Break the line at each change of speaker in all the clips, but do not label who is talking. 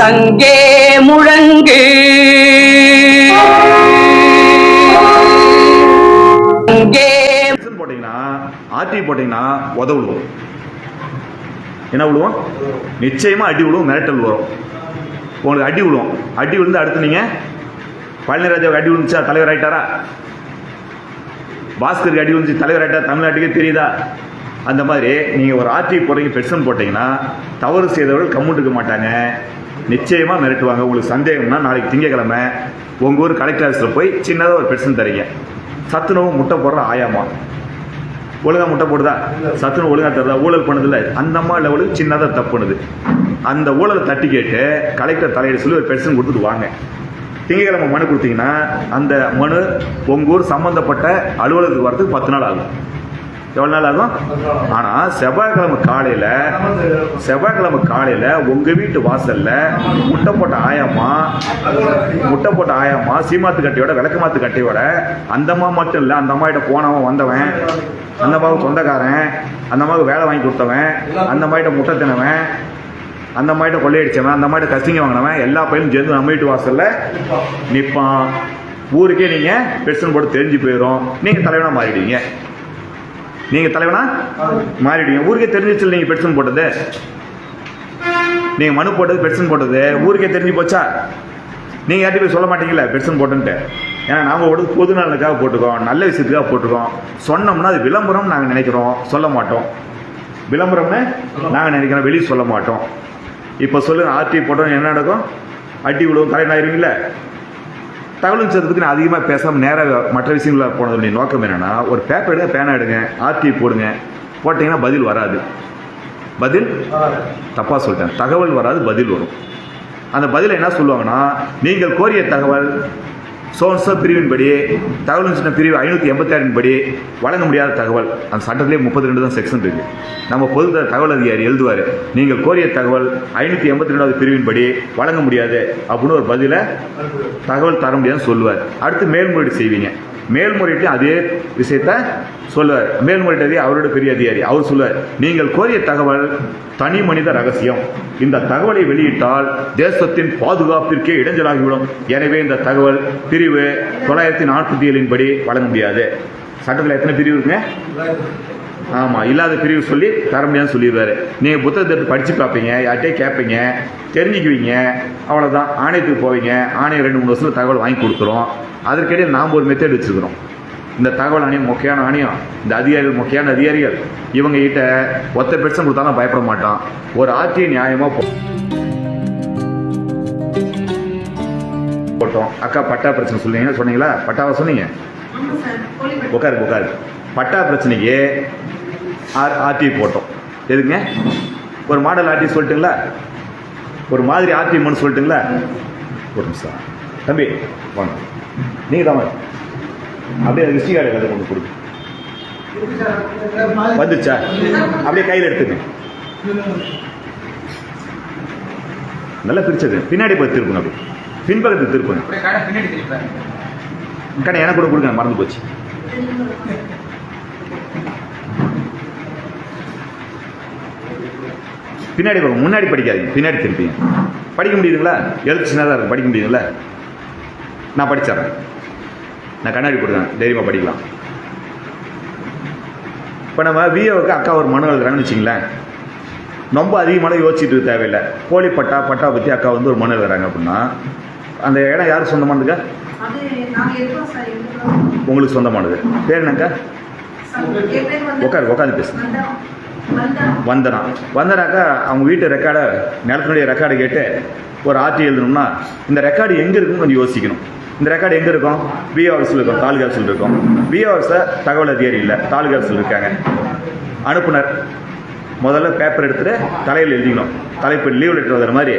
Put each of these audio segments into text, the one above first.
சங்கே முழங்கு.
போட்டீங்கன்னா ஆர்டி போட்டீங்கன்னா உத என்ன விழுவோம் நிச்சயமா அடி விழுவும் மிரட்டல் வரும். உங்களுக்கு அடி விழுவும் அடி விழுந்து அடுத்து நீங்க பழனிராஜாவுக்கு அடி விழுந்துச்சா தலைவர் ஆயிட்டாரா? பாஸ்கருக்கு அடி விழுந்துச்சு தலைவர் ஆயிட்டா தமிழ்நாட்டுக்கே தெரியுதா? அந்த மாதிரி நீங்க ஒரு ஆர்டி போடுறீங்க பென்ஷன் போட்டிங்கன்னா தவறு செய்தவர்கள் கம்முட்டுக்க மாட்டாங்க. நிச்சயமா மிரட்டுவாங்க. உங்களுக்கு சந்தேகம்னா நாளைக்கு திங்கக்கிழமை உங்க ஊர் கலெக்டர் ஆஃபீஸில் போய் சின்னதாக ஒரு பெர்சன் தரீங்க சத்துணவு முட்டை போடுற ஆயாமா ஒழுங்கா முட்டை போடுதா? சத்துணவு ஒழுங்கா தருதா ஊழல் பண்ணுதில்ல? அந்த அம்மா லெவலுக்கு சின்னதாக தப்பு பண்ணுது. அந்த ஊழலை தட்டி கேட்டு கலெக்டர் தலையிட சொல்லி ஒரு பெர்சன் கொடுத்துட்டு வாங்க. திங்கக்கிழமை மனு கொடுத்தீங்கன்னா அந்த மனு உங்கள் ஊர் சம்மந்தப்பட்ட அலுவலகத்துக்கு வரதுக்கு பத்து நாள் ஆகும். எவ்வளோ நாள் ஆகும்? ஆனால் செவ்வாய்க்கிழமை காலையில் செவ்வாய்க்கிழமை காலையில் உங்கள் வீட்டு வாசலில் முட்டை போட்ட ஆயம்மா முட்டை போட்ட ஆயம்மா சீமாத்து கட்டியோட விளக்கு மாத்து கட்டையோட அந்த அம்மா மட்டும் இல்லை அந்த அம்மாகிட்ட போனவன் வந்தவன் அந்த அம்மாவுக்கு சொந்தக்காரன் அந்த அம்மாவுக்கு வேலை வாங்கி கொடுத்தவன் அந்த அம்மாகிட்ட முட்டை தினவன் அந்த அம்மாகிட்ட கொள்ளையடிச்சவன் அந்த அம்மாகிட்ட கசிங்க வாங்கினவன் எல்லா பையனும் சேர்ந்து நம்ம வீட்டு வாசலில் நிற்பான் ஊருக்கே நீங்கள் பெர்சன் போட்டு தெரிஞ்சு போயிடும் நீங்கள் தலைவனாக மாறிடுவீங்க. நீங்கள் தலைவனா? மாறிடுவீங்க. ஊருக்கே தெரிஞ்சிச்சு நீங்கள் பெட்ஷன் போட்டது? நீங்கள் மனு போட்டது பெட்ஷன் போட்டது? ஊருக்கே தெரிஞ்சு போச்சா? நீங்கள் யார்ட்டையும் போய் சொல்ல மாட்டீங்களா பெட்ஷன் போட்டுன்ட்டு? ஏன்னா நாங்கள் போட்டு பொது நலனுக்காக போட்டுக்கோம் நல்ல விஷயத்துக்காக போட்டுக்கோம் சொன்னோம்னா அது விளம்பரம் நாங்கள் நினைக்கிறோம். சொல்ல மாட்டோம். விளம்பரம்னு நாங்கள் நினைக்கிறோம். வெளியே சொல்ல மாட்டோம். இப்போ சொல்லுங்கள் ஆர்டி போட்டோம் என்ன நடக்கும்? அடி விழுவும் தலைவன் தகவல் சட்டத்துக்கு நான் அதிகமாக பேசாமல் நேராக மற்ற விஷயங்களில் போனதுடைய நோக்கம் என்னென்னா ஒரு பேப்பர் எடுங்க பேனா எடுங்க ஆர்டி போடுங்க. போட்டிங்கன்னா பதில் வராது. பதில் தப்பாக சொல்லிட்டேன். தகவல் வராது பதில் வரும். அந்த பதிலை என்ன சொல்லுவாங்கன்னா நீங்கள் கோரிய தகவல் சோன்சோ பிரிவின்படி தகவல் சின்ன பிரிவு ஐநூற்றி எண்பத்தி படி வழங்க முடியாத தகவல். அந்த சட்டத்திலே முப்பத்தி ரெண்டு தான் செக்ஷன் இருக்குது நம்ம பொது தகவல் அதிகாரி எழுதுவார். நீங்கள் கோரிய தகவல் ஐநூற்றி எண்பத்தி ரெண்டாவது பிரிவின்படி வழங்க முடியாது அப்படின்னு ஒரு பதிலை தகவல் தர முடியாதுன்னு சொல்லுவார். அடுத்து மேல்முறையீடு செய்வீங்க. மேல்முறையீட்டு அதே விஷயத்த சொல்லுவார். மேல்முறையீட்டு அவரோட பெரிய அதிகாரி. அவர் சொல்லுவார் நீங்கள் கோரிய தகவல் தனி மனித ரகசியம். இந்த தகவலை வெளியிட்டால் தேசத்தின் பாதுகாப்பிற்கே இடைஞ்சலாகிவிடும். எனவே இந்த தகவல் பிரிவு தொள்ளாயிரத்தி நாற்பத்தி ஏழின் படி வழங்க முடியாது. சட்டத்தில் எத்தனை பிரிவு இருக்குங்க? ஆமாம் இல்லாத பிரிவு சொல்லி தர முடியாதுன்னு சொல்லிடுவாரு. நீங்கள் புத்தகத்தை எடுத்து படித்து பார்ப்பீங்க யார்கிட்டே கேட்பீங்க தெரிஞ்சுக்குவீங்க அவ்வளோதான் ஆணையத்துக்கு போவீங்க ஆணையம் ரெண்டு மூணு வருஷத்துல தகவல் வாங்கி கொடுத்துரும். அதற்கிடையே நாம் ஒரு மெத்தேட் வச்சுருக்கிறோம். இந்த தகவல் ஆணையம் முக்கியமான ஆணையம். இந்த அதிகாரிகள் முக்கியமான அதிகாரிகள். இவங்க கிட்ட ஒத்த பெருசம் கொடுத்தாலும் பயப்பட மாட்டான். ஒரு ஆட்சியை நியாயமாக போ போட்டோம். அக்கா பட்டா பிரச்சனை சொன்னீங்க. சொன்னீங்களா? பட்டாவை சொன்னீங்க? உட்காரு உட்காரு. பட்டா பிரச்சனைக்கு ஆர் ஆர்டி போட்டோம். எதுங்க ஒரு மாடல் ஆர்டி சொல்லிட்டுங்களா? ஒரு மாதிரி ஆர்டி மனு சொல்லட்டுங்களா? ஒரு நிமிஷம். தம்பி வாங்க. நீங்கள் தான். அப்படியே அந்த கார்டு கதை கொண்டு கொடுங்க வந்துச்சா? அப்படியே கையில் எடுத்துங்க நல்லா பிரிச்சது. பின்னாடி போய் திருப்பணும் அப்படி. பின்பக்கத்துக்கு திருப்பணும்.
கடை
எனக்கு கூட கொடுங்க மறந்து போச்சு. பின்னாடி போங்க முன்னாடி படிக்காதீங்க. பின்னாடி திருப்பிங்க படிக்க முடியுதுங்களா? எழுத்து சின்னதாக இருக்கு. படிக்க முடியுதுங்களா? நான் படிச்சிடுறேன். நான் கண்ணாடி போடுறேன் தைரியமாக படிக்கலாம். இப்போ நம்ம விஓவுக்கு அக்கா ஒரு மனு எழுதுறாங்கன்னு வச்சிங்களேன் ரொம்ப அதிகமான யோசிச்சுட்டு தேவையில்லை. கோழி பட்டா பட்டா பற்றி அக்கா வந்து ஒரு மனு எழுதுறாங்க அப்படின்னா அந்த இடம் யார் சொந்தமானதுக்கா? உங்களுக்கு சொந்தமானது. பேர் என்னக்கா உட்காரு உட்காந்து பேசுங்க. வந்தனா. வந்தனாக்கா அவங்க வீட்டு ரெக்கார்டை நிலத்தினுடைய ரெக்கார்டை கேட்டு ஒரு ஆர்டி எழுதணும்னா இந்த ரெக்கார்டு எங்கே இருக்குன்னு கொஞ்சம் யோசிக்கணும். இந்த ரெக்கார்டு எங்கே இருக்கும்? பிஓ ஆஃபீஸில் இருக்கும் தாலுகா ஆஃபீஸில் இருக்கும். பிஏ ஆஃபீஸில் தகவல் அதிகாரி இல்லை தாலுகா ஆஃபீஸில் இருக்காங்க. அனுப்புனர். முதல்ல பேப்பர் எடுத்துகிட்டு தலையில் எழுதிக்கணும். தலைப்பு லீவ் லெட்டர் வர மாதிரி.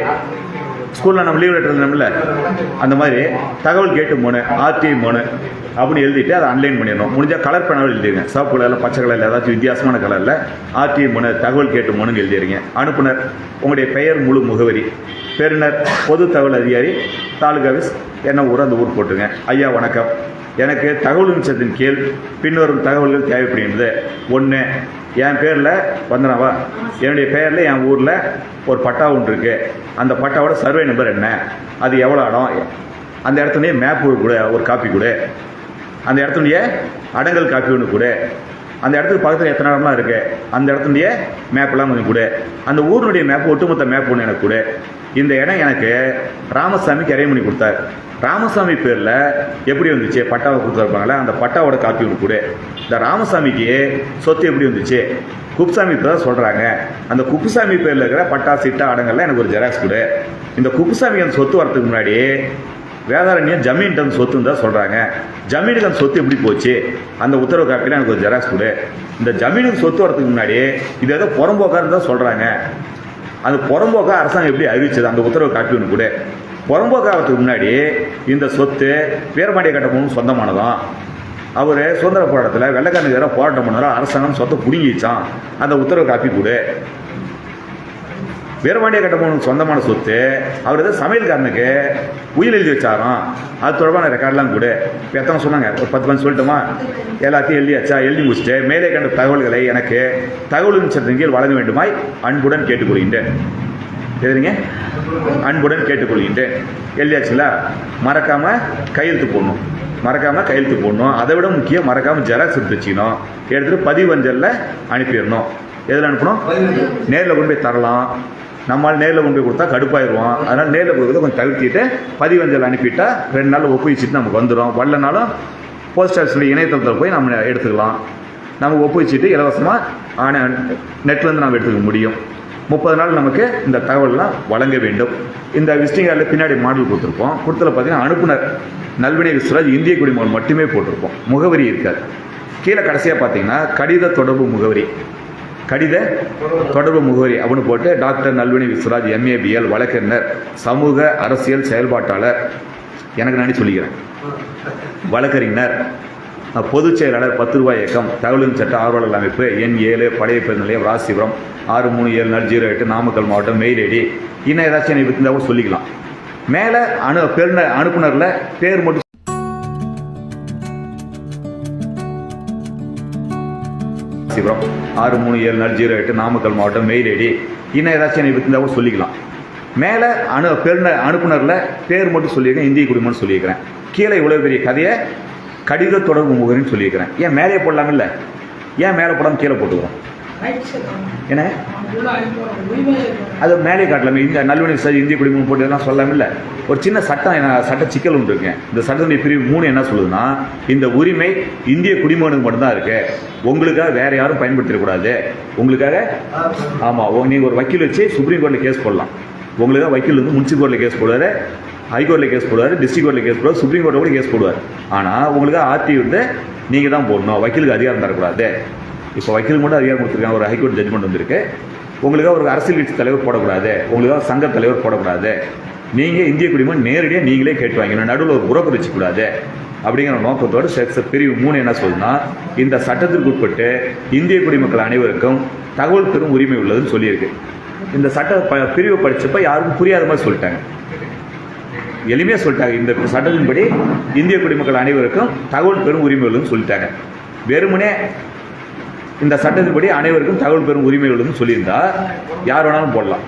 ஸ்கூலில் நம்ம லீவ் லெட்டர் எழுதணும்ல அந்த மாதிரி தகவல் கேட்டு மூணு ஆர்டிஐ மூணு அப்படின்னு எழுதிட்டு அதை அன்லைன் பண்ணிடணும். முடிஞ்சால் கலர் பேனாவில் எழுதிருங்க. சிவப்பு கலரில் பச்சை கலரில் ஏதாச்சும் வித்தியாசமான கலரில் ஆர்டிஐ மூணு தகவல் கேட்டு மனுங்க எழுதிருங்க. அனுப்புனர் உங்களுடைய பெயர் முழு முகவரி. பெறுநர் பொது தகவல் அதிகாரி தாலுகா ஆஃபீஸ் என்ன ஊர் அந்த ஊர் போட்டுங்க ஐயா வணக்கம். எனக்கு தகவல் நிமிஷத்தின் கீழ் பின்வரும் தகவல்கள் தேவைப்படுகின்றது. ஒன்று என் பேரில் வந்தனவா என்னுடைய பேரில் என் ஊரில் ஒரு பட்டா ஒன்று இருக்குது அந்த பட்டாவோட சர்வே நம்பர் என்ன? அது எவ்வளோ இடம் அந்த இடத்துலையே மேப் கூட ஒரு காப்பி கொடு. அந்த இடத்துடைய அடங்கல் காப்பி ஒன்று கொடு. அந்த இடத்துக்கு பக்கத்தில் எத்தனை இடம்லாம் இருக்குது அந்த இடத்துடைய மேப்பெல்லாம் கொஞ்சம் கொடு. அந்த ஊருடைய மேப் ஒட்டுமொத்த மேப் ஒன்று எனக்கு கொடு. இந்த இடம் எனக்கு ராமசாமிக்கு இறைய பண்ணி கொடுத்தார். ராமசாமி பேரில் எப்படி வந்துச்சு? பட்டாவை கொடுத்துருப்பாங்களே அந்த பட்டாவோட காப்பி ஒன்று கொடு. இந்த ராமசாமிக்கு சொத்து எப்படி வந்துச்சு? குப்புசாமி பேர் தான் சொல்கிறாங்க அந்த குப்புசாமி பேரில் இருக்கிற பட்டா சிட்டா அடங்கெல்லாம் எனக்கு ஒரு ஜெராக்ஸ் கொடு. இந்த குப்புசாமி அந்த சொத்து வரதுக்கு முன்னாடி வேதாரண்யம் ஜமீன்ட்டு அந்த சொத்துன்னு தான் சொல்கிறாங்க ஜமீனுக்கு அந்த சொத்து எப்படி போச்சு? அந்த உத்தரவு காப்பியில் எனக்கு ஒரு ஜெராக்ஸ் கொடு. இந்த ஜமீனுக்கு சொத்து வரதுக்கு முன்னாடி இது ஏதோ புறம்போக்காருன்னு தான் சொல்கிறாங்க அந்த புறம்போக்கா அரசாங்கம் எப்படி அறிவிச்சது? அந்த உத்தரவு காப்பி ஒன்று கூட. புறம்போக்காகிறதுக்கு முன்னாடி இந்த சொத்து வீரமாடிய கட்டபொம்மன் சொந்தமானதான் அவர் சுதந்திர போராட்டத்தில் வெள்ளைக்காரனுக்கு எதிராக போராட்டம் பண்ணாரோ அரசாங்கம் சொத்தை பிடுங்கிச்சான் அந்த உத்தரவு காப்பி கொடு. வீரபாண்டிய கட்டபொம்மனுக்கு சொந்தமான சொத்து அவர் ஏதோ சமையல்காரனுக்கு உயிர் எழுதி வச்சாராம். அது தொடர்பான ரெக்கார்ட்லாம் கொடு. இப்போ எத்தனை சொன்னாங்க? ஒரு பத்து மணி சொல்லட்டுமா? எல்லாத்தையும் எழுதியாச்சா எழுதி முடிச்சுட்டு மேலே கண்ட தகவல்களை எனக்கு தகவல் சட்டத்தின் கீழ் வழங்க வேண்டுமாய் அன்புடன் கேட்டுக்கொள்கின்றேன். எதுங்க அன்புடன் கேட்டுக்கொள்கின்றேன். எழுதியாச்சுங்களா? மறக்காம கையெழுத்து போடணும். மறக்காம கையெழுத்து போடணும். அதை விட முக்கியம் மறக்காம ஜெராக்ஸ் எடுத்து வச்சுக்கணும். எடுத்துட்டு பதிவஞ்சலில் அனுப்பிடணும். எதில் அனுப்பணும்? நேரில் கொண்டு போய் தரலாம். நம்மால் நேரில் கொண்டு போய் கொடுத்தா கடுப்பாயிடுவோம் அதனால் நேரில் கொடுக்குறத கொஞ்சம் தவிர்த்திட்டு பதிவஞ்சல் அனுப்பிட்டா ரெண்டு நாள் ஒப்புவிச்சுட்டு நமக்கு வந்துடும் வரலனாலும் போஸ்ட் ஆஃபீஸில் இணையதளத்தில் போய் நம்ம எடுத்துக்கலாம். நம்ம ஒப்புவிச்சுட்டு இலவசமாக ஆன நெட்லேருந்து நம்ம எடுத்துக்க முடியும். முப்பது நாள் நமக்கு இந்த தகவல்லாம் வழங்க வேண்டும். இந்த விசிட்டிங் கார்டில் பின்னாடி மாடல் கொடுத்துருப்போம். கொடுத்துல பார்த்தீங்கன்னா அனுப்புனர் நல்வினை விஸ்வராஜ் இந்திய குடிமகன் மட்டுமே போட்டிருப்போம். முகவரி இருக்காது. கீழே கடைசியாக பார்த்தீங்கன்னா கடித தொடர்பு முகவரி. கடித தொடர்பு முகவரி அப்படின்னு போட்டு டாக்டர் நல்வினை விஸ்வராஜ் எம்ஏபிஎல் வழக்கறிஞர் சமூக அரசியல் செயல்பாட்டாளர். எனக்கு நான் சொல்லிக்கிறேன்? வழக்கறிஞர். பொதுச் செயலாளர் பத்து ரூபாய் இயக்கம் தகவலின் சட்ட ஆர்வலர் அமைப்பு எண் ஏழு பழைய பேருந்து நிலையம் ராசிபுரம் ஆறு மூணு ஏழு நாலு ஜீரோ எட்டு நாமக்கல் மாவட்டம் மெயில் ஐடி. இன்னும் ஏதாச்சும் எனக்கு இருந்தாலும் சொல்லிக்கலாம். மேலே அனு பெருந அனுப்புனரில் பேர் மட்டும் ராசிபுரம் ஆறு மூணு ஏழு நாலு ஜீரோ எட்டு நாமக்கல் மாவட்டம் மெயில் ஐடி. இன்னும் ஏதாச்சும் எனக்கு இருந்தாலும் சொல்லிக்கலாம். மேலே அனு பெருந அனுப்புனரில் பேர் மட்டும் சொல்லியிருக்கேன் இந்திய குடிமன்னு சொல்லியிருக்கிறேன். கீழே இவ்வளோ பெரிய கதையை கடித தொடர்பு முகவரின்னு சொல்லியிருக்கிறேன். ஏன் மேலே போடலாமில்ல? ஏன் மேலே போடாமல் கீழே போட்டுக்கிறோம்? என்ன? அது மேலே காட்டலாமே. இந்த நல்வணி சார் இந்திய குடிமகன் போட்டு எல்லாம் சொல்லாமில்ல. ஒரு சின்ன சட்டம் என்ன சட்ட சிக்கல் ஒன்று இருக்குங்க இந்த சட்டத்தினுடைய பிரிவு மூணு என்ன சொல்லுதுன்னா இந்த உரிமை இந்திய குடிமகனுக்கு மட்டும்தான் இருக்கு. உங்களுக்காக வேற யாரும் பயன்படுத்திடக்கூடாது உங்களுக்காக ஆமாம் நீங்கள் ஒரு வக்கீல் வச்சு சுப்ரீம் கோர்ட்டில் கேஸ் போடலாம். உங்களுக்காக வக்கீல் வந்து முன்சிபல் கோர்ட்டில் கேஸ் போடுவார். ஹைகோர்ட்டில் கேஸ் போடுவார் டிஸ்ட்ரிக் கோர்ட்டில் கேஸ் போடுவார் சுப்ரீம் கோர்ட்டில் கூட கேஸ் போடுவார். ஆனால் உங்களுக்காக ஆர்டி வந்து நீங்கள் தான் போடணும். வக்கீலுக்கு அதிகாரம் தரக்கூடாது. இப்போ வக்கீல் மட்டும் அதிகாரம் கொடுத்துருக்காங்க ஒரு ஹைகோர்ட் ஜட்மெண்ட் வந்திருக்கு. உங்களுக்காக ஒரு அரசியல் கட்சி தலைவர் போடக்கூடாது. உங்களுக்காக சங்க தலைவர் போடக்கூடாது. நீங்கள் இந்திய குடிமன் நேரடியாக நீங்களே கேட்டு வாங்கணும் நடுவில் ஒரு புரோக்கர் வச்சுக்கூடாது. அப்படிங்கிற நோக்கத்தோடு செக்ஸ் பிரிவு மூணு என்ன சொல்லுன்னா இந்த சட்டத்திற்கு உட்பட்டு இந்திய குடிமக்கள் அனைவருக்கும் தகவல் பெறும் உரிமை உள்ளதுன்னு சொல்லியிருக்கு. இந்த சட்ட ப பிரிவை படிச்சப்ப யாருக்கும் புரியாத மாதிரி சொல்லிட்டாங்க. எளிமையாக சொல்லிட்டாங்க. இந்த சட்டத்தின்படி இந்திய குடிமக்கள் அனைவருக்கும் தகவல் பெறும் உரிமை உள்ளதுன்னு சொல்லிட்டாங்க. வெறுமனே இந்த சட்டத்தின்படி அனைவருக்கும் தகவல் பெறும் உரிமை உள்ளதுன்னு சொல்லியிருந்தா யார் வேணாலும் போடலாம்.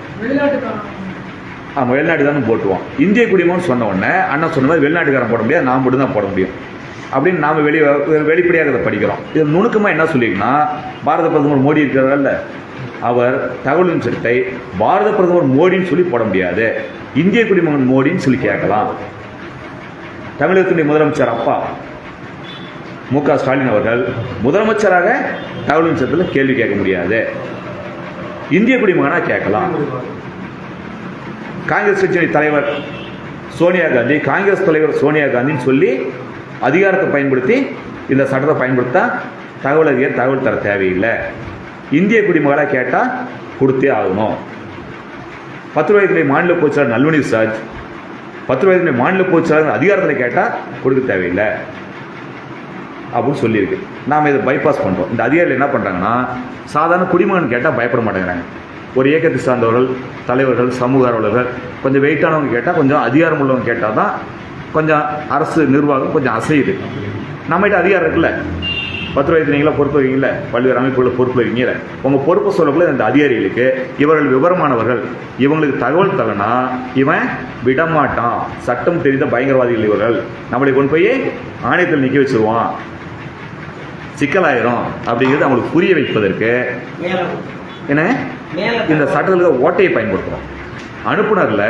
ஆமாம் வெளிநாட்டு தானே போட்டுவோம் இந்திய குடிமகன் சொன்ன உடனே அண்ணன் சொன்ன மாதிரி வெளிநாட்டுக்காரன் போட முடியாது நான் மட்டும் தான் போட முடியும். அப்படின்னு நாம் வெளி வெளிப்படையாக இதை படிக்கிறோம். இது நுணுக்கமாக என்ன சொல்லியிருக்குன்னா பாரத பிரதமர் மோடி இருக்கிறாரல்ல அவர் தகவலின் சட்டத்தை பாரத பிரதமர் மோடின்னு சொல்லி போட முடியாது. இந்திய குடிமகன் மோடின்னு சொல்லி கேட்கலாம். தமிழகத்துடைய முதலமைச்சர் அப்பா மு க ஸ்டாலின் அவர்கள் முதலமைச்சராக தகவலின் சட்டத்தில் கேள்வி கேட்க முடியாது. இந்திய குடிமகனாக கேட்கலாம். காங்கிரஸ் கட்சியின் தலைவர் சோனியா காந்தி காங்கிரஸ் தலைவர் சோனியா காந்தின்னு சொல்லி அதிகாரத்தை பயன்படுத்தி இந்த சட்டத்தை பயன்படுத்த தகவல் அதிகாரி தகவல் தர தேவையில்லை. இந்திய குடிமகளாக கேட்டால் கொடுத்தே ஆகணும். பத்து ரூபாய்க்குடைய மாநில பொதுச்செயலாளர் நல்வணி சார்ஜ் பத்து ரூபாய்க்குடைய மாநில பொதுச்செயலாளர் அதிகாரத்தில் கேட்டால் கொடுக்க தேவையில்லை. அப்படின்னு சொல்லியிருக்கு. நாம் இதை பைபாஸ் பண்ணுறோம் இந்த அதிகாரிகள் என்ன பண்ணுறாங்கன்னா சாதாரண குடிமகன் கேட்டால் பயப்பட மாட்டேங்கிறாங்க. ஒரு இயக்கத்தை சார்ந்தவர்கள் தலைவர்கள் சமூக ஆர்வலர்கள் கொஞ்சம் வெயிட்டானவங்க கேட்டால் கொஞ்சம் அதிகாரம் உள்ளவங்க கேட்டால் தான் கொஞ்சம் அரசு நிர்வாகம் கொஞ்சம் அசையுது. நம்மகிட்ட அதிகாரம் இருக்குல்ல. பத்திரவாதத்தை நீங்களாம் பொறுப்பு வைக்கீங்கள பல்வேறு அமைப்புகளில் பொறுப்பு வைக்கீங்கள உங்கள் பொறுப்பு சொல்லக்குள்ள இந்த அதிகாரிகளுக்கு இவர்கள் விவரமானவர்கள். இவங்களுக்கு தகவல் தரனா இவன் விடமாட்டான். சட்டம் தெரிந்த பயங்கரவாதிகள் இவர்கள். நம்மளை கொண்டு போய் ஆணையத்தில் நிற்க வச்சிருவான். சிக்கலாயிரும். அப்படிங்கிறது அவங்களுக்கு புரிய வைப்பதற்கு என்ன? இந்த சட்டத்தில் ஓட்டையை பயன்படுத்துகிறோம் அனுப்புனரில்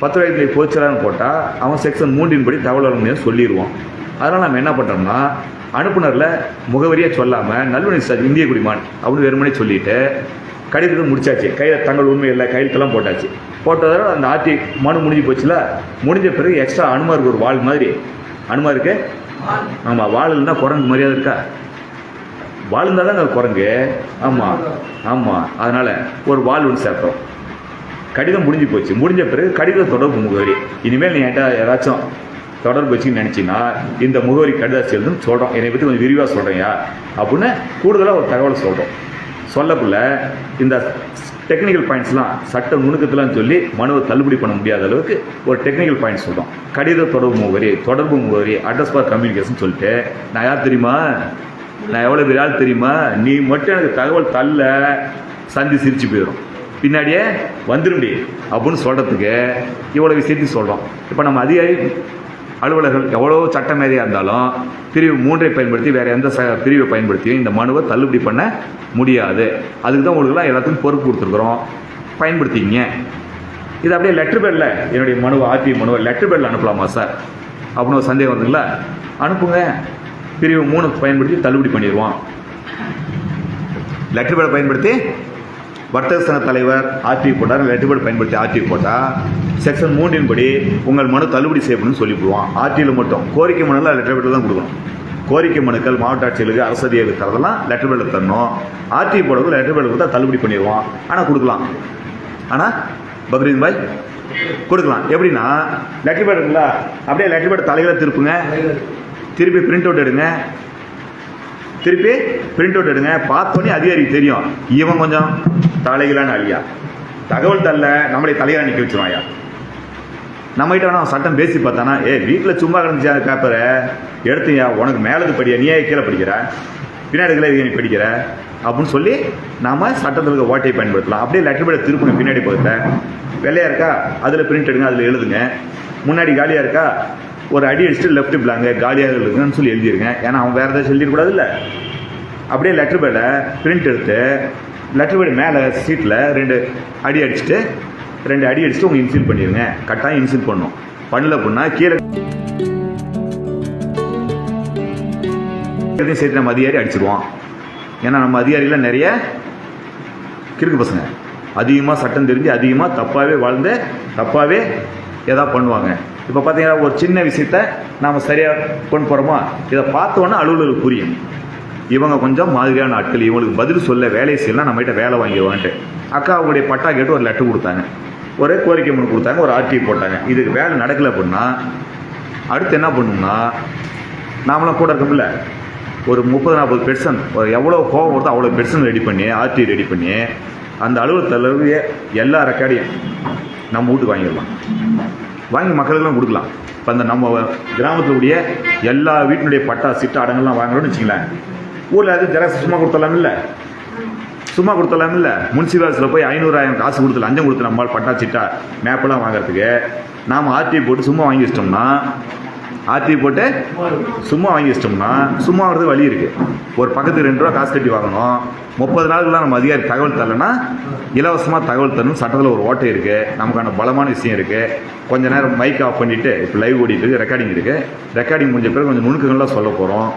பத்திரத்தில் போச்சலான்னு போட்டால் அவன் செக்ஷன் மூன்றின் படி தகவல் வழங்க முடியாது சொல்லிடுவான். அதனால் நம்ம என்ன பண்ணுறோம்னா அனுப்புனரில் முகவரியாக சொல்லாமல் நல்வணி சார் இந்திய குடிமான் அப்படின்னு வெறுமனே சொல்லிட்டு கடிதத்தை முடிச்சாச்சு. கையில் தங்கள் உண்மை இல்லை கையெழுத்தெல்லாம் போட்டாச்சு. போட்டதோட அந்த ஆர்டி மனு முடிஞ்சு போச்சுல முடிஞ்ச பிறகு எக்ஸ்ட்ரா அனுமாருக்கு ஒரு வாழ் மாதிரி. அனுமாருக்கு? ஆமாம் வால் இல்லைன்னா குரங்கு மரியாதை இருக்கா? வால் இருந்தால் தான் அது குரங்கு. ஆமாம் ஆமாம் அதனால் ஒரு வாழ் ஒன்று சேர்த்தோம். கடிதம் முடிஞ்சு போச்சு. முடிஞ்ச பிறகு கடிதம் தொடர்பு முகவரி. இனிமேல் நீ என்கிட்ட ஏதாச்சும் தொடர்பு வச்சுன்னு நினச்சின்னா இந்த முகவரி கடிதாசி எழுதுன்னு சொல்கிறோம் என்னை பற்றி கொஞ்சம் விரிவாக சொல்கிறேயா அப்படின்னு கூடுதலாக ஒரு தகவலை சொல்கிறோம் சொல்லக்குள்ள இந்த டெக்னிக்கல் பாயிண்ட்ஸ்லாம் சட்ட நுணுக்கத்தெல்லாம் சொல்லி மனுவை தள்ளுபடி பண்ண முடியாத அளவுக்கு ஒரு டெக்னிக்கல் பாயிண்ட்ஸ் சொல்கிறோம் கடித தொடர்பு முகவரி தொடர்பு முகவரி அட்ரஸ் ஃபார் கம்யூனிகேஷன் சொல்லிட்டு நான் யார் தெரியுமா? நான் எவ்வளோ பெரிய ஆள் தெரியுமா? நீ மட்டும் எனக்கு தகவல் தள்ள சந்தி சிரிச்சு போயிடும் பின்னாடியே வந்துருடி அப்படின்னு சொல்கிறதுக்கு இவ்வளோ விஷயத்தையும் சொல்கிறோம் இப்போ நம்ம அதிகாரி அலுவலர்கள் எவ்வளோ சட்டமேதையாக இருந்தாலும் பிரிவு மூன்றை பயன்படுத்தி வேறு எந்த ச பிரிவை பயன்படுத்தியும் இந்த மனுவை தள்ளுபடி பண்ண முடியாது. அதுக்கு தான் உங்களுக்குலாம் எல்லாத்துக்கும் பொறுப்பு கொடுத்துருக்குறோம். பயன்படுத்திங்க இது அப்படியே லெட்டர் பேரில் என்னுடைய மனுவை ஆர்டி மனுவை லெட்டர் பேரில் அனுப்பலாமா சார் அப்படின்னு ஒரு சந்தேகம் வந்துங்களா அனுப்புங்க. பிரிவு மூணு பயன்படுத்தி தள்ளுபடி பண்ணிடுவோம். லெட்டர் பேரை பயன்படுத்தி வர்த்தக சங்க தலைவர் ஆர்டிஐ போட்டார் லெட்டர்பேட் பயன்படுத்தி ஆர்டி போட்டால் செக்ஷன் மூன்றின் படி உங்கள் மனு தள்ளுபடி செய்யப்படும்னு சொல்லிவிடுவோம் ஆர்டியில் மட்டும். கோரிக்கை மனுலாம் லெட்டர் தான் கொடுக்கணும். கோரிக்கை மனுக்கள் மாவட்ட ஆட்சியர்களுக்கு அரசு அதிகாரிகளுக்கு தரதெல்லாம் லெட்டர் பேரில் தரணும். ஆர்டி போடுறது லெட்டர் பேரில் கொடுத்தா தள்ளுபடி பண்ணிடுவோம் ஆனால் கொடுக்கலாம். ஆனால் பக்ரீன் பாய் கொடுக்கலாம். எப்படின்னா லெட்டர் பேட் இருக்குங்களா அப்படியே லெட்டர் பேட் தலைகளை திருப்புங்க. திருப்பி பிரிண்ட் அவுட் எடுங்க. திருப்பி பிரிண்ட் அவுட் எடுங்க. பார்த்தோன்னே அதிகாரிக்கு தெரியும். இவன் கொஞ்சம் தலைகளான அழியா. தகவல் தள்ள நம்மளை தலையாக நிற்க வச்சுருவாயா? நம்மகிட்ட வேணா அவன் சட்டம் பேசி பார்த்தானா? ஏ வீட்டில் சும்மா கிடந்துச்சு அந்த பேப்பரை? எடுத்துயா? உனக்கு மேலது படியா? நீ கீழே படிக்கிற? பின்னாடி இருக்கிற இது நீ படிக்கிற? அப்படின்னு சொல்லி நாம் சட்டத்தில் இருக்க ஓட்டையை பயன்படுத்தலாம். அப்படியே லெட்டர் பேட திருப்பணும் பின்னாடி பக்கத்தை வெள்ளையாக இருக்கா? அதில் பிரிண்ட் எடுங்க அதில் எழுதுங்க. முன்னாடி காலியாக இருக்கா? ஒரு அடி அடிச்சுட்டு லெஃப்ட் பிளாங்க காலியாக இருக்குன்னு சொல்லி எழுதிருங்க. ஏன்னா அவன் வேறு ஏதாச்சும் எழுதிடக்கூடாதுல்ல? அப்படியே லெட்ரு பேடை பிரிண்ட் எடுத்து லெட்ரு பேட் மேலே சீட்டில் ரெண்டு அடி அடிச்சுட்டு ரெண்டு அடி அடிச்சுட்டு உங்கள் இன்சில் பண்ணிடுங்க கட்டாயம் இன்சில் பண்ணும். பண்ணல அப்படின்னா கீழே இதையும் சேர்த்து நம்ம அதிகாரி அடிச்சிருவோம் ஏன்னா நம்ம அதிகாரிகள் நிறைய கிறுக்கு பசங்க. அதிகமாக சட்டம் தெரிஞ்சு அதிகமாக தப்பாகவே வாழ்ந்து தப்பாகவே எதாவது பண்ணுவாங்க. இப்போ பார்த்தீங்கன்னா ஒரு சின்ன விஷயத்த நாம் சரியாக கொண்டு போகிறோமா இதை பார்த்தோன்னே அலுவலருக்கு புரியும். இவங்க கொஞ்சம் மாதிரியான ஆட்கள். இவங்களுக்கு பதில் சொல்ல வேலையை செய்யலாம் நம்மகிட்ட வேலை வாங்கிடுவான்ட்டு. அக்கா அவங்களுடைய பட்டா கேட்டு ஒரு லெட்டர் கொடுத்தாங்க. ஒரு கோரிக்கை மனு கொடுத்தாங்க ஒரு ஆர்டி போட்டாங்க. இதுக்கு வேலை நடக்கலை அப்படின்னா அடுத்து என்ன பண்ணணும்னா நாமளும் கூட இருக்கோம்ல. ஒரு முப்பது நாற்பது பெர்சன் ஒரு எவ்வளோ கோவம் வருதோ அவ்வளோ பெர்சன் ரெடி பண்ணி ஆர்டி ரெடி பண்ணி அந்த அலுவலகத்திலேயே எல்லா ரெக்கார்டையும் நம்ம வீட்டுக்கு வாங்கிடலாம். வாங்கி மக்களுக்கெல்லாம் கொடுக்கலாம். இப்போ அந்த நம்ம கிராமத்தில் கூடிய எல்லா வீட்டினுடைய பட்டா சிட்டா அடங்கெல்லாம் வாங்குறோம்னு வச்சுங்களேன் ஊரில் அது ஜெராக்ஸ் சும்மா கொடுத்தலாம் இல்லை சும்மா கொடுத்தலாம் இல்லை முனிசிபாலிட்டியில் போய் ஐநூறாயிரம் காசு கொடுத்து லஞ்சம் கொடுத்து நம்மளால் பட்டா சிட்டா மேப்பெல்லாம் வாங்குறதுக்கு நாம் ஆர்டிஐ போட்டு சும்மா வாங்கி வச்சிட்டோம்னா ஆர்டிஐ போட்டு சும்மா வாங்கி வச்சிட்டோம்னா சும்மா வர்றது வழி இருக்குது ஒரு பக்கத்துக்கு ரெண்டு ரூபா காசு கட்டி வாங்கணும். முப்பது நாளுக்குலாம் நம்ம அதிகாரி தகவல் தரலன்னா இலவசமாக தகவல் தரணும் சட்டத்தில் ஒரு ஓட்டை இருக்குது நமக்கான பலமான விஷயம் இருக்குது கொஞ்ச நேரம் மைக் ஆஃப் பண்ணிவிட்டு இப்போ லைவ் ஓடிட்டு இருக்கு ரெக்கார்டிங் இருக்குது ரெக்கார்டிங் முடிஞ்ச பிறகு கொஞ்சம் நுணுக்கங்கள்லாம் சொல்ல போகிறோம்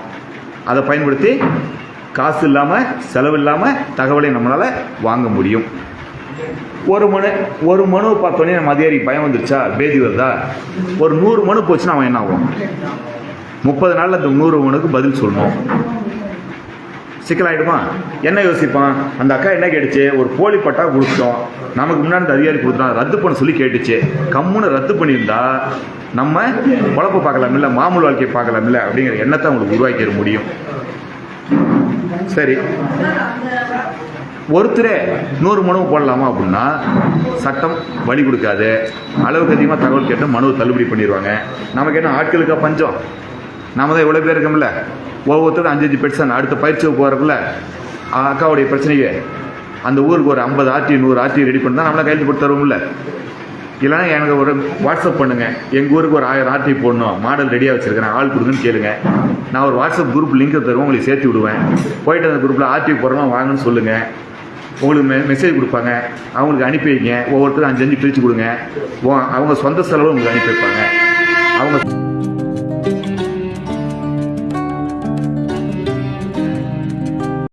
அதை பயன்படுத்தி காசு இல்லாமல் செலவு இல்லாமல் தகவலை நம்மளால் வாங்க முடியும். ஒரு மனு ஒரு மனு பார்த்தோன்னே நம்ம அதிகாரி பயம் வந்துருச்சா? பேதி வருதா? ஒரு நூறு மனு போச்சுன்னா அவன் என்ன ஆகும்? முப்பது நாளில் அந்த நூறு மனுக்கு பதில் சொல்லணும். சிக்கலாயிடுமா? என்ன யோசிப்பான்? அந்த அக்கா என்ன கேட்டுச்சு? ஒரு போலி பட்டா கொடுத்தோம். நமக்கு முன்னாடி இந்த அதிகாரி கொடுத்துட்டோம் ரத்து பண்ண சொல்லி கேட்டுச்சு. கம்முன்னு ரத்து பண்ணியிருந்தா நம்ம குழப்ப பார்க்கலாம் இல்லை மாமூல் வாழ்க்கையை பார்க்கலாம் இல்லை அப்படிங்கிற எண்ணத்தை அவங்களுக்கு உருவாக்கிட முடியும். சரி. ஒருத்தரே நூறு மனுவை போடலாமா அப்படின்னா சட்டம் வழி கொடுக்காது. அளவுக்கு அதிகமாக தகவல் கேட்டு மனுவை தள்ளுபடி பண்ணிடுவாங்க. நமக்கு என்ன ஆட்களுக்கா பஞ்சம்? நாம தான் இவ்வளோ பேர் இருக்கோம்ல. ஒவ்வொருத்தரும் அஞ்சு அஞ்சு பெட்சன் அடுத்த பயிற்சி போகிறக்குள்ள அக்காவுடைய பிரச்சனைக்கு அந்த ஊருக்கு ஒரு ஐம்பது ஆர்டி நூறு ஆர்டி ரெடி பண்ணால் நம்மளை கையில் போட்டு தருவோம்ல. இல்லைன்னா எனக்கு ஒரு வாட்ஸ்அப் பண்ணுங்க. எங்கள் ஊருக்கு ஒரு ஆயிரம் ஆர்டி போடணும். மாடல் ரெடியாக வச்சுருக்கிறேன். ஆள் கொடுங்கன்னு கேளுங்க. நான் ஒரு வாட்ஸ்அப் குரூப் லிங்க் தருவேன். உங்களுக்கு சேர்த்து விடுவேன். போயிட்டு அந்த குரூப்பில் ஆர்டி போடுறோம் வாங்கன்னு சொல்லுங்கள் உங்களுக்கு மெ மெசேஜ் கொடுப்பாங்க. அவங்களுக்கு அனுப்பி வைங்க. ஒவ்வொருத்தரும் அஞ்சு அஞ்சு பிரித்து கொடுங்க. அவங்க சொந்த செலவு உங்களுக்கு அனுப்பி வைப்பாங்க. அவங்க